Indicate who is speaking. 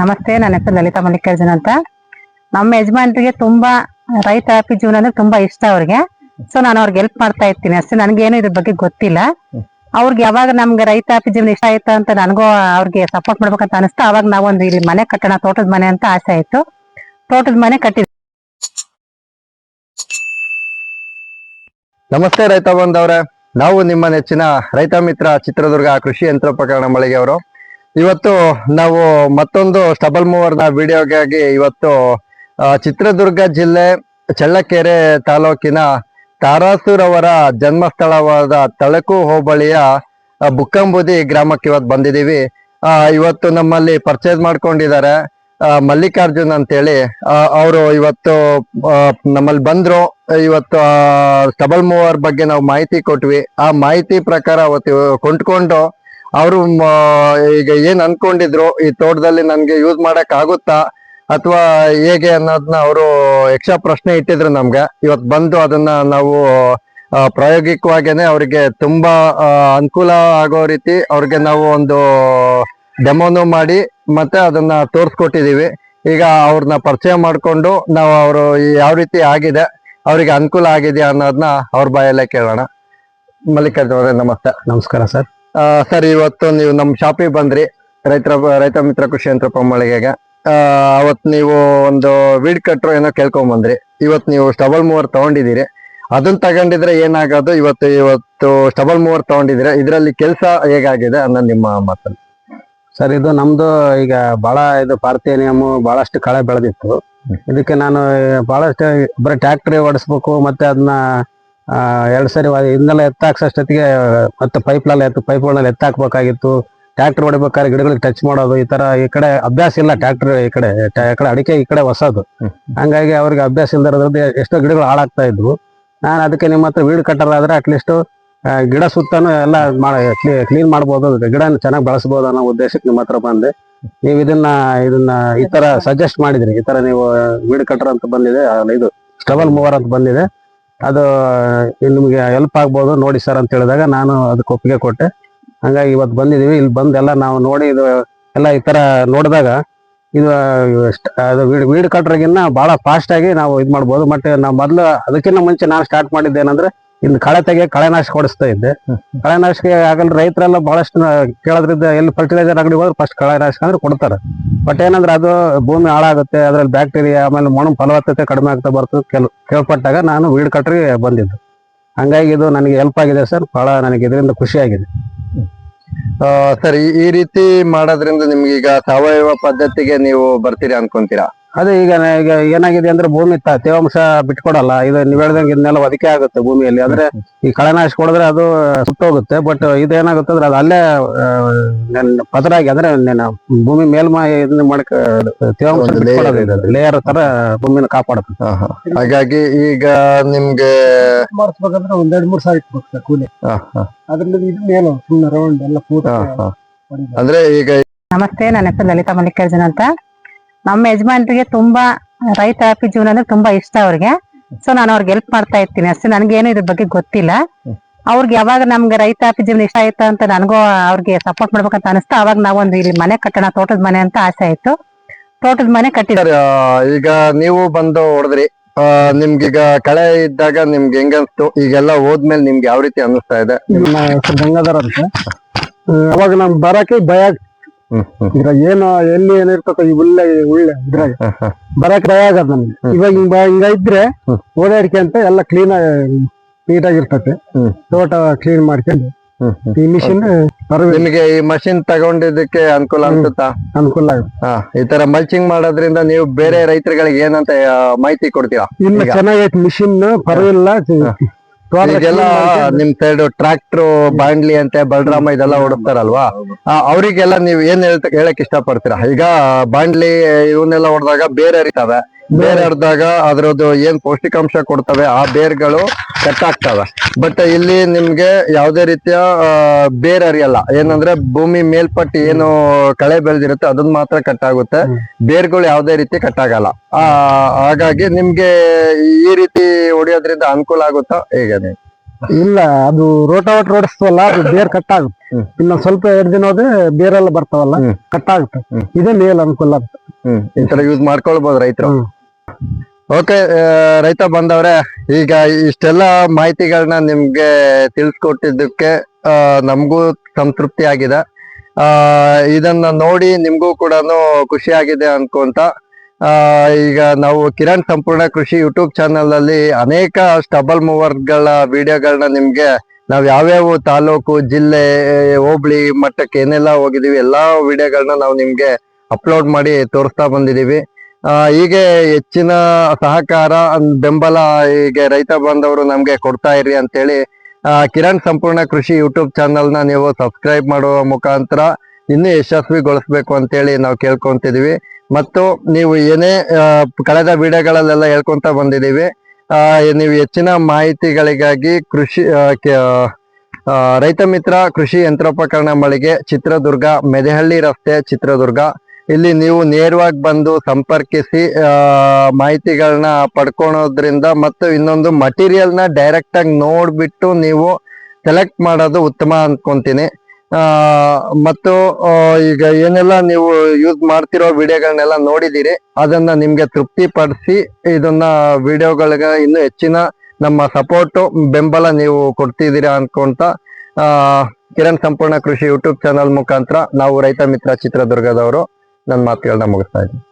Speaker 1: ನಮಸ್ತೆ, ನನ್ನ ಹೆಸರು ಲಲಿತಾ ಮಲ್ಲಿಕಾರ್ಜುನ್ ಅಂತ. ನಮ್ಮ ಯಜಮಾನ್ರಿಗೆ ತುಂಬಾ ರೈತಾಪಿ ಜೀವನ ಅಂದ್ರೆ ತುಂಬಾ ಇಷ್ಟ ಅವ್ರಿಗೆ. ಸೊ ನಾನು ಅವ್ರಿಗೆ ಹೆಲ್ಪ್ ಮಾಡ್ತಾ ಇರ್ತೀನಿ. ಅಷ್ಟೇ, ನನ್ಗೇನು ಇದ್ರ ಬಗ್ಗೆ ಗೊತ್ತಿಲ್ಲ. ಅವ್ರಿಗೆ ಯಾವಾಗ ನಮ್ಗೆ ರೈತಾಪಿ ಜೀವನ ಇಷ್ಟ ಆಯ್ತು ಅಂತ ನನಗೂ ಅವ್ರಿಗೆ ಸಪೋರ್ಟ್ ಮಾಡ್ಬೇಕಂತ ಅನಿಸ್ತಾ. ಅವಾಗ ನಾವೊಂದು ಇಲ್ಲಿ ಮನೆ ಕಟ್ಟೋಣ, ತೋಟದ ಮನೆ ಅಂತ ಆಸೆ ಆಯ್ತು. ತೋಟದ ಮನೆ ಕಟ್ಟಿದ್ವಿ
Speaker 2: ನಮಸ್ತೆ ರೈತ ಬಂದವ್ರೆ ನಾವು ನಿಮ್ಮ ನೆಚ್ಚಿನ ರೈತ ಮಿತ್ರ ಚಿತ್ರದುರ್ಗ ಕೃಷಿ ಯಂತ್ರೋಪಕರಣ ಮಳಿಗೆ ಅವರು. ಇವತ್ತು ನಾವು ಮತ್ತೊಂದು ಸ್ಟಬಲ್ ಮೂವರ್ನ ವಿಡಿಯೋಗಾಗಿ ಇವತ್ತು ಚಿತ್ರದುರ್ಗ ಜಿಲ್ಲೆ ಚಳ್ಳಕೆರೆ ತಾಲೂಕಿನ ತಾರಾಸೂರವರ ಜನ್ಮಸ್ಥಳವಾದ ತಳಕು ಹೋಬಳಿಯ ಬುಕ್ಕಂಬುದಿ ಗ್ರಾಮಕ್ಕೆ ಇವತ್ತು ಬಂದಿದ್ದೀವಿ. ಇವತ್ತು ನಮ್ಮಲ್ಲಿ ಪರ್ಚೇಸ್ ಮಾಡ್ಕೊಂಡಿದ್ದಾರೆ ಮಲ್ಲಿಕಾರ್ಜುನ್ ಅಂತೇಳಿ. ಅವರು ಇವತ್ತು ನಮ್ಮಲ್ಲಿ ಬಂದ್ರು. ಇವತ್ತು ಸ್ಟಬಲ್ ಮೂವರ್ ಬಗ್ಗೆ ನಾವು ಮಾಹಿತಿ ಕೊಟ್ವಿ. ಆ ಮಾಹಿತಿ ಪ್ರಕಾರ ಅವತ್ತು ಕೊಂಡ್ಕೊಂಡು ಅವರು ಈಗ ಏನ್ ಅನ್ಕೊಂಡಿದ್ರು ಈ ತೋಟದಲ್ಲಿ ನನ್ಗೆ ಯೂಸ್ ಮಾಡಕ್ ಆಗುತ್ತಾ? ಅಥವಾ ಹೇಗೆ ಅನ್ನೋದನ್ನ ಅವರು ಯಕ್ಷ ಪ್ರಶ್ನೆ ಇಟ್ಟಿದ್ರು ನಮ್ಗೆ. ಇವತ್ತು ಬಂದು ಅದನ್ನ ನಾವು ಪ್ರಾಯೋಗಿಕವಾಗೇನೆ ಅವ್ರಿಗೆ ತುಂಬಾ ಅನುಕೂಲ ಆಗೋ ರೀತಿ ಅವ್ರಿಗೆ ನಾವು ಒಂದು ಡೆಮೋನು ಮಾಡಿ ಮತ್ತೆ ಅದನ್ನ ತೋರಿಸ್ಕೊಟ್ಟಿದೀವಿ. ಈಗ ಅವ್ರನ್ನ ಪರಿಚಯ ಮಾಡಿಕೊಂಡು ನಾವು ಅವರು ಯಾವ ರೀತಿ ಆಗಿದೆ, ಅವ್ರಿಗೆ ಅನುಕೂಲ ಆಗಿದೆಯಾ ಅನ್ನೋದನ್ನ ಅವ್ರ ಬಾಯಲ್ಲೇ ಕೇಳೋಣ. ಮಲ್ಲಿಕಾರ್ಜುನ ನಮಸ್ತೆ.
Speaker 3: ನಮಸ್ಕಾರ ಸರ್.
Speaker 2: ಸರ್ ಇವತ್ತು ನೀವು ನಮ್ಮ ಶಾಪಿಗೆ ಬಂದ್ರಿ. ರೈತರ ರೈತ ಮಿತ್ರ ಕೃಷಿ ಯಂತ್ರ ಮಳಿಗೆಗೆ ಅವತ್ತು ಅವತ್ ನೀವು ಒಂದು ವೀಡ್ ಕಟ್ರು ಏನೋ ಕೇಳ್ಕೊಂಡ್ ಬಂದ್ರಿ ಇವತ್ತು ನೀವು ಸ್ಟಬಲ್ ಮೂವರ್ ತಗೊಂಡಿದ್ದೀರಿ. ಅದನ್ನ ತಗೊಂಡಿದ್ರೆ ಏನಾಗೋದು? ಇವತ್ತು ಇವತ್ತು ಸ್ಟಬಲ್ ಮೂವರ್ ತಗೊಂಡಿದ್ರೆ ಇದರಲ್ಲಿ ಕೆಲಸ ಹೇಗಾಗಿದೆ ಅನ್ನೋ ನಿಮ್ಮ ಮಾತಲ್ಲಿ.
Speaker 3: ಸರ್ ಇದು ನಮ್ದು ಈಗ ಬಹಳ ಇದು ಪಾರ್ಥಿಯ ನಿಯಮ ಬಹಳಷ್ಟು ಕಳೆ ಬೆಳೆದಿತ್ತು. ಇದಕ್ಕೆ ನಾನು ಬಹಳಷ್ಟು ಬರೀ ಟ್ಯಾಕ್ಟ್ರಿ ಓಡಿಸ್ಬೇಕು ಮತ್ತೆ ಅದನ್ನ ಎರಡು ಸರಿ ಹಿಂದೆಲ್ಲ ಎತ್ತಾಕ್ಸೋಷ್ಟೊತ್ತಿಗೆ ಮತ್ತೆ ಪೈಪ್ಲೆಲ್ಲ ಎತ್ತು ಪೈಪ್ಗಳಲ್ಲಿ ಎತ್ತಾಕ್ಬೇಕಾಗಿತ್ತು. ಟ್ಯಾಕ್ಟರ್ ಹೊಡಿಬೇಕಾದ್ರೆ ಗಿಡಗಳಿಗೆ ಟಚ್ ಮಾಡೋದು ಈ ತರ ಈ ಕಡೆ ಅಭ್ಯಾಸ ಇಲ್ಲ ಟ್ಯಾಕ್ಟರ್ ಈ ಕಡೆ ಕಡೆ ಅಡಿಕೆ ಈ ಕಡೆ ಹೊಸದು. ಹಂಗಾಗಿ ಅವ್ರಿಗೆ ಅಭ್ಯಾಸ ಇಲ್ದಿರೋದ್ರಿಂದ ಎಷ್ಟೋ ಗಿಡಗಳು ಹಾಳಾಗ್ತಾ ಇದ್ವು. ನಾನು ಅದಕ್ಕೆ ನಿಮ್ಮ ಹತ್ರ ವೀಡ್ ಕಟ್ಟರ್ ಆದ್ರೆ ಅಟ್ಲೀಸ್ಟ್ ಗಿಡ ಸುತ್ತನೂ ಎಲ್ಲ ಕ್ಲೀನ್ ಮಾಡ್ಬೋದು ಗಿಡ ಚೆನ್ನಾಗಿ ಬೆಳೆಸ್ಬೋದು ಅನ್ನೋ ಉದ್ದೇಶಕ್ಕೆ ನಿಮ್ಮ ಹತ್ರ ಬಂದೆ. ನೀವು ಇದನ್ನ ಇದನ್ನ ಈ ತರ ಸಜೆಸ್ಟ್ ಮಾಡಿದ್ರಿ. ಈ ತರ ನೀವು ವೀಡ್ ಕಟ್ಟರ್ ಅಂತ ಬಂದಿದೆ ಇದು ಸ್ಟಬಲ್ ಮೂವರ್ ಅಂತ ಬಂದಿದೆ. ಅದು ನಿಮಗೆ ಹೆಲ್ಪ್ ಆಗ್ಬೋದು ನೋಡಿ ಸರ್ ಅಂತ ಹೇಳಿದಾಗ ನಾನು ಅದಕ್ಕೆ ಒಪ್ಪಿಗೆ ಕೊಟ್ಟೆ. ಹಂಗಾಗಿ ಇವತ್ತು ಬಂದಿದ್ದೀವಿ. ಇಲ್ಲಿ ಬಂದೆಲ್ಲ ನಾವು ನೋಡಿ ಇದು ಎಲ್ಲ ಈ ತರ ನೋಡಿದಾಗ ಇದು ಅದು ವೀಡ್ ವೀಡ್ ಬಹಳ ಫಾಸ್ಟ್ ಆಗಿ ನಾವು ಇದು ಮಾಡ್ಬೋದು. ಮತ್ತೆ ನಾವು ಮೊದಲು ಅದಕ್ಕಿಂತ ಮುಂಚೆ ನಾನು ಸ್ಟಾರ್ಟ್ ಮಾಡಿದ್ದೇನಂದ್ರೆ ಇನ್ನು ಕಳೆ ತೆಗೆ ಕಳೆನಾಶಕ ಕೊಡಿಸ್ತಾ ಇದ್ದೆ. ಕಳೆನಾಶಕ ಆಗಲ್ಲ ರೈತರೆಲ್ಲ ಬಹಳಷ್ಟು ಕೇಳೋದ್ರಿಂದ ಎಲ್ಲಿ ಫರ್ಟಿಲೈಸರ್ ಅಂಗಡಿ ಹೋದ್ರೆ ಫಸ್ಟ್ ಕಳೆನಾಶಕ ಅಂದ್ರೆ ಕೊಡ್ತಾರೆ. ಬಟ್ ಏನಂದ್ರೆ ಅದು ಭೂಮಿ ಹಾಳಾಗುತ್ತೆ ಅದ್ರಲ್ಲಿ ಬ್ಯಾಕ್ಟೀರಿಯಾ ಆಮೇಲೆ ಮಣ್ಣು ಫಲವತ್ತತೆ ಕಡಿಮೆ ಆಗ್ತಾ ಬರ್ತದೆ ಕೆಲ ಕೇಳ್ಪಟ್ಟಾಗ ನಾನು ವೀಡ್ ಕಟ್ರಿಗೆ ಬಂದಿದ್ದು. ಹಂಗಾಗಿ ಇದು ನನಗೆ ಹೆಲ್ಪ್ ಆಗಿದೆ ಸರ್ ಬಹಳ ನನಗೆ ಇದರಿಂದ ಖುಷಿ ಆಗಿದೆ.
Speaker 2: ಸರ್ ಈ- ಈ ರೀತಿ ಮಾಡೋದ್ರಿಂದ ನಿಮ್ಗೆ ಈಗ ಸಾವಯವ ಪದ್ಧತಿಗೆ ನೀವು ಬರ್ತೀರಾ ಅನ್ಕೊಂತೀರಾ?
Speaker 3: ಅದೇ ಈಗ ಈಗ ಏನಾಗಿದೆ ಅಂದ್ರೆ ಭೂಮಿ ತ- ತೇವಾಂಶ ಬಿಟ್ಕೊಡಲ್ಲ. ಇದು ನೀವ್ ಹೇಳ್ದಂಗೆ ಇದನ್ನೆಲ್ಲ ಒದಕೆ ಆಗುತ್ತೆ ಭೂಮಿಯಲ್ಲಿ. ಅಂದ್ರೆ ಈ ಕಳೆನಾಶ ಕೊಡಿದ್ರೆ ಅದು ಸುಟ್ಟೋಗುತ್ತೆ. ಬಟ್ ಇದೇನಾಗುತ್ತೆ ಅಂದ್ರೆ ಅದು ಅಲ್ಲೇ ಪದರಾಗಿ ಅಂದ್ರೆ ನೆನ- ಭೂಮಿ ಮೇಲ್ಮೈ ಇದನ್ನ ಮಾಡಕ್ ತೇವಾಂಶ ಬಿಟ್ಕೊಡೋದು. ಲೇಯರ್ ತರ ಭೂಮಿನ ಕಾಪಾಡುತ್ತೆ.
Speaker 2: ಹಾಗಾಗಿ ಈಗ ನಿಮ್ಗೆ
Speaker 4: ಮಾಡಿಸ್ಬೇಕಂದ್ರೆ ಒಂದ್ ಎರಡ್ ಮೂರ್ ಸಾವಿರ ಇಟ್ಬೇಕು ಕೂಲಿ. ಅದ್ರಲ್ಲಿ ಇದು ಮೇಲೆ ಸುಮ್ಮನೆ ರೌಂಡ್ ಎಲ್ಲ.
Speaker 2: ಅಂದ್ರೆ ಈಗ
Speaker 1: ನಮಸ್ತೆ ನನ್ನ ಹೆಸರು ಲಲಿತಾ ಮಲ್ಲಿಕಾರ್ಜುನ್ ಅಂತ. ನಮ್ಮ ಯಜಮಾನರಿಗೆ ತುಂಬಾ ರೈತ ರೈತಾಪಿ ಜೀವನ ಅಂದ್ರೆ ತುಂಬಾ ಇಷ್ಟ ಅವ್ರಿಗೆ. ಸೊ ನಾನು ಅವ್ರಿಗೆ ಹೆಲ್ಪ್ ಮಾಡ್ತಾ ಇರ್ತೀನಿ. ಅಷ್ಟೇ ನನ್ಗೇನು ಇದ್ರ ಬಗ್ಗೆ ಗೊತ್ತಿಲ್ಲ. ಅವ್ರಿಗೆ ಯಾವಾಗ ನಮ್ಗೆ ರೈತಾಪಿ ಜೀವನ ಇಷ್ಟ ಆಯ್ತು ಅಂತ ನನಗೂ ಅವ್ರಿಗೆ ಸಪೋರ್ಟ್ ಮಾಡ್ಬೇಕಂತ ಅನಿಸ್ತು. ಅವಾಗ ನಾವೊಂದು ಇಲ್ಲಿ ಮನೆ ಕಟ್ಟೋಣ ತೋಟದ ಮನೆ ಅಂತ ಆಸೆ ಆಯ್ತು. ತೋಟದ ಮನೆ ಕಟ್ಟಿದ್ವಿ.
Speaker 2: ಆ, ಈಗ ನೀವು ಬಂದು ಹೊಡೆದ್ರಿ. ಆ, ನಿಮ್ಗೀಗ ಕಳೆ ಇದ್ದಾಗ ನಿಮ್ಗೆ ಹೆಂಗ ಅನಿಸ್ತು ಈಗೆಲ್ಲ ಹೋದ್ಮೇಲೆ ನಿಮ್ಗೆ ಯಾವ ರೀತಿ ಅನಿಸ್ತಾ ಇದೆ?
Speaker 4: ಗಂಗಾಧರ್ ಅಂತ. ಅವಾಗ ನಮ್ಗೆ ಬರಕ್ಕೆ ಭಯ ಇದ್ರಾಗ ಏನು ಎಲ್ಲಿ ಏನಿರ್ತತ ಈ ಉಳ್ಳೆ ಉಳ್ಳೆ ಇದ್ರಾಗ. ಬರಕ್ ಭಯ ಆಗದ್ ನಮ್ಗೆ. ಇವಾಗ ಹಿಂಗ ಹಿಂಗ ಇದ್ರೆ. ಓಡಾಡಿಕೆ ಅಂತ ಎಲ್ಲ ಕ್ಲೀನ್ ನೀಟಾಗಿರ್ತತೆ.
Speaker 2: ಆಗಿರ್ತತೆ
Speaker 4: ತೋಟ ಕ್ಲೀನ್ ಮಾಡ್ಕೊಂಡು. ಈ ಮಿಷಿನ್
Speaker 2: ನಿಮ್ಗೆ ಈ ಮಷಿನ್ ತಗೊಂಡಿದ್ದಕ್ಕೆ ಅನುಕೂಲ ಅನ್ಸುತ್ತಾ?
Speaker 4: ಅನುಕೂಲ ಆಗುತ್ತೆ.
Speaker 2: ಈ ತರ ಮಲ್ಚಿಂಗ್ ಮಾಡೋದ್ರಿಂದ ನೀವು ಬೇರೆ ರೈತರುಗಳಿಗೆ ಏನಂತ ಮಾಹಿತಿ ಕೊಡ್ತೀರಾ?
Speaker 4: ಇಲ್ಲ? ಚೆನ್ನಾಗೈತೆ ಮಿಷಿನ್ ಪರವಾಗಿಲ್ಲ. ತೋಟ
Speaker 2: ಈಗೆಲ್ಲ ನಿಮ್ ಸೈಡ್ ಟ್ರಾಕ್ಟರ್ ಬಾಂಡ್ಲಿ ಅಂತೆ ಬಲರಾಮ ಇದೆಲ್ಲ ಓಡಿಸ್ತಾರಲ್ವಾ ಅವರಿಗೆಲ್ಲ ನೀವು ಏನ್ ಹೇಳ್ತ ಹೇಳಕ್ ಇಷ್ಟಪಡ್ತೀರಾ? ಈಗ ಬಾಂಡ್ಲಿ ಇವನ್ನೆಲ್ಲ ಹೊಡೆದಾಗ ಬೇರೆ ಹರಿತಾವೆ. ಬೇರೆ ಹರಿದಾಗ ಅದ್ರದ್ದು ಏನ್ ಪೌಷ್ಟಿಕಾಂಶ ಕೊಡ್ತವೆ ಆ ಬೇರ್ಗಳು ಕಟ್ ಆಗ್ತವೆ. ಬಟ್ ಇಲ್ಲಿ ನಿಮ್ಗೆ ಯಾವುದೇ ರೀತಿಯ ಬೇರ್ ಅರಿಯಲ್ಲ ಏನಂದ್ರೆ ಭೂಮಿ ಮೇಲ್ಪಟ್ಟಿ ಏನು ಕಳೆ ಬೆಳೆದಿರುತ್ತೆ ಅದನ್ನ ಮಾತ್ರ ಕಟ್ ಆಗುತ್ತೆ ಬೇರ್ಗಳು ಯಾವುದೇ ರೀತಿ ಕಟ್ ಆಗಲ್ಲ ಆ ಹಾಗಾಗಿ ನಿಮ್ಗೆ ಈ ರೀತಿ ಹೊಡಿಯೋದ್ರಿಂದ ಅನುಕೂಲ ಆಗುತ್ತಾ? ಹೇಗೆ ನೀವು?
Speaker 4: ಇಲ್ಲ ಅದು ರೋಟಾವಟ್ ರೋಡಿಸ್ತವಲ್ಲ ಅದು ಬೇರ್ ಕಟ್ ಆಗುತ್ತೆ ಇನ್ನ ಸ್ವಲ್ಪ ಎರಡು ದಿನ ಹೋದ್ರೆ ಬೇರೆಲ್ಲ ಬರ್ತಾವಲ್ಲ. ಕಟ್ ಆಗುತ್ತೆ. ಇದೇ ಮೇಲ್ ಅನುಕೂಲ
Speaker 2: ಆಗುತ್ತೆ. ಈ ತರ ಯೂಸ್ ಮಾಡ್ಕೊಳ್ಬಹುದು ರೈತರು. ಓಕೆ ರೈತ ಬಂದವ್ರೆ, ಈಗ ಇಷ್ಟೆಲ್ಲ ಮಾಹಿತಿಗಳನ್ನ ನಿಮ್ಗೆ ತಿಳಿಸ್ಕೊಟ್ಟಿದ್ದಕ್ಕೆ ನಮಗೂ ಸಂತೃಪ್ತಿ ಆಗಿದೆ. ಇದನ್ನ ನೋಡಿ ನಿಮ್ಗೂ ಕೂಡ ಖುಷಿ ಆಗಿದೆ ಅನ್ಕೊಂತ ಈಗ ನಾವು ಕಿರಣ್ ಸಂಪೂರ್ಣ ಕೃಷಿ ಯೂಟ್ಯೂಬ್ ಚಾನಲ್ ಅಲ್ಲಿ ಅನೇಕ ಸ್ಟಬಲ್ ಮೂವರ್ಗಳ ವಿಡಿಯೋಗಳನ್ನ ನಿಮ್ಗೆ, ನಾವ್ ಯಾವ್ಯಾವ ತಾಲೂಕು, ಜಿಲ್ಲೆ, ಹೋಬಳಿ, ಮಟ್ಟಕ್ಕೆ ಏನೆಲ್ಲ ಹೋಗಿದೀವಿ, ಎಲ್ಲಾ ವಿಡಿಯೋಗಳನ್ನ ನಾವು ನಿಮ್ಗೆ ಅಪ್ಲೋಡ್ ಮಾಡಿ ತೋರಿಸ್ತಾ ಬಂದಿದೀವಿ. ಹೀಗೆ ಹೆಚ್ಚಿನ ಸಹಕಾರ ಬೆಂಬಲ ಹೀಗೆ ರೈತ ಬಾಂಧವರು ನಮ್ಗೆ ಕೊಡ್ತಾ ಇರಿ ಅಂತೇಳಿ ಕಿರಣ್ ಸಂಪೂರ್ಣ ಕೃಷಿ ಯೂಟ್ಯೂಬ್ ಚಾನಲ್ನ ನೀವು ಸಬ್ಸ್ಕ್ರೈಬ್ ಮಾಡುವ ಮುಖಾಂತರ ಇನ್ನೂ ಯಶಸ್ವಿಗೊಳಿಸ್ಬೇಕು ಅಂತೇಳಿ ನಾವು ಕೇಳ್ಕೊಂತಿದೀವಿ. ಮತ್ತು ನೀವು ಏನೇ ಕಳೆದ ವಿಡಿಯೋಗಳಲ್ಲೆಲ್ಲ ಹೇಳ್ಕೊಂತ ಬಂದಿದೀವಿ. ಆ, ನೀವು ಹೆಚ್ಚಿನ ಮಾಹಿತಿಗಳಿಗಾಗಿ ಕೃಷಿ ರೈತ ಮಿತ್ರ ಕೃಷಿ ಯಂತ್ರೋಪಕರಣ ಮಳಿಗೆ ಚಿತ್ರದುರ್ಗ ಮೆದೆಹಳ್ಳಿ ರಸ್ತೆ ಚಿತ್ರದುರ್ಗ. ಇಲ್ಲಿ ನೀವು ನೇರವಾಗಿ ಬಂದು ಸಂಪರ್ಕಿಸಿ ಮಾಹಿತಿಗಳನ್ನ ಪಡ್ಕೊಳೋದ್ರಿಂದ ಮತ್ತು ಇನ್ನೊಂದು ಮಟೀರಿಯಲ್ನ ಡೈರೆಕ್ಟಾಗಿ ನೋಡ್ಬಿಟ್ಟು ನೀವು ಸೆಲೆಕ್ಟ್ ಮಾಡೋದು ಉತ್ತಮ ಅನ್ಕೊಂತೀನಿ. ಆ, ಮತ್ತು ಈಗ ಏನೆಲ್ಲ ನೀವು ಯೂಸ್ ಮಾಡ್ತಿರೋ ವಿಡಿಯೋಗಳನ್ನೆಲ್ಲ ನೋಡಿದ್ದೀರಿ, ಅದನ್ನ ನಿಮಗೆ ತೃಪ್ತಿ ಪಡಿಸಿ ಇದನ್ನ ವಿಡಿಯೋಗಳಿಗೆ ಇನ್ನು ಹೆಚ್ಚಿನ ನಮ್ಮ ಸಪೋರ್ಟು ಬೆಂಬಲ ನೀವು ಕೊಡ್ತಿದ್ದೀರಾ ಅನ್ಕೊಂತ ಕಿರಣ್ ಸಂಪೂರ್ಣ ಕೃಷಿ ಯೂಟ್ಯೂಬ್ ಚಾನಲ್ ಮುಖಾಂತರ ನಾವು ರೈತ ಮಿತ್ರ ಚಿತ್ರದುರ್ಗದವರು ನನ್ನ ಮಾತುಗಳನ್ನ ಮುಗಿಸ್ತಾ ಇದ್ದೀನಿ.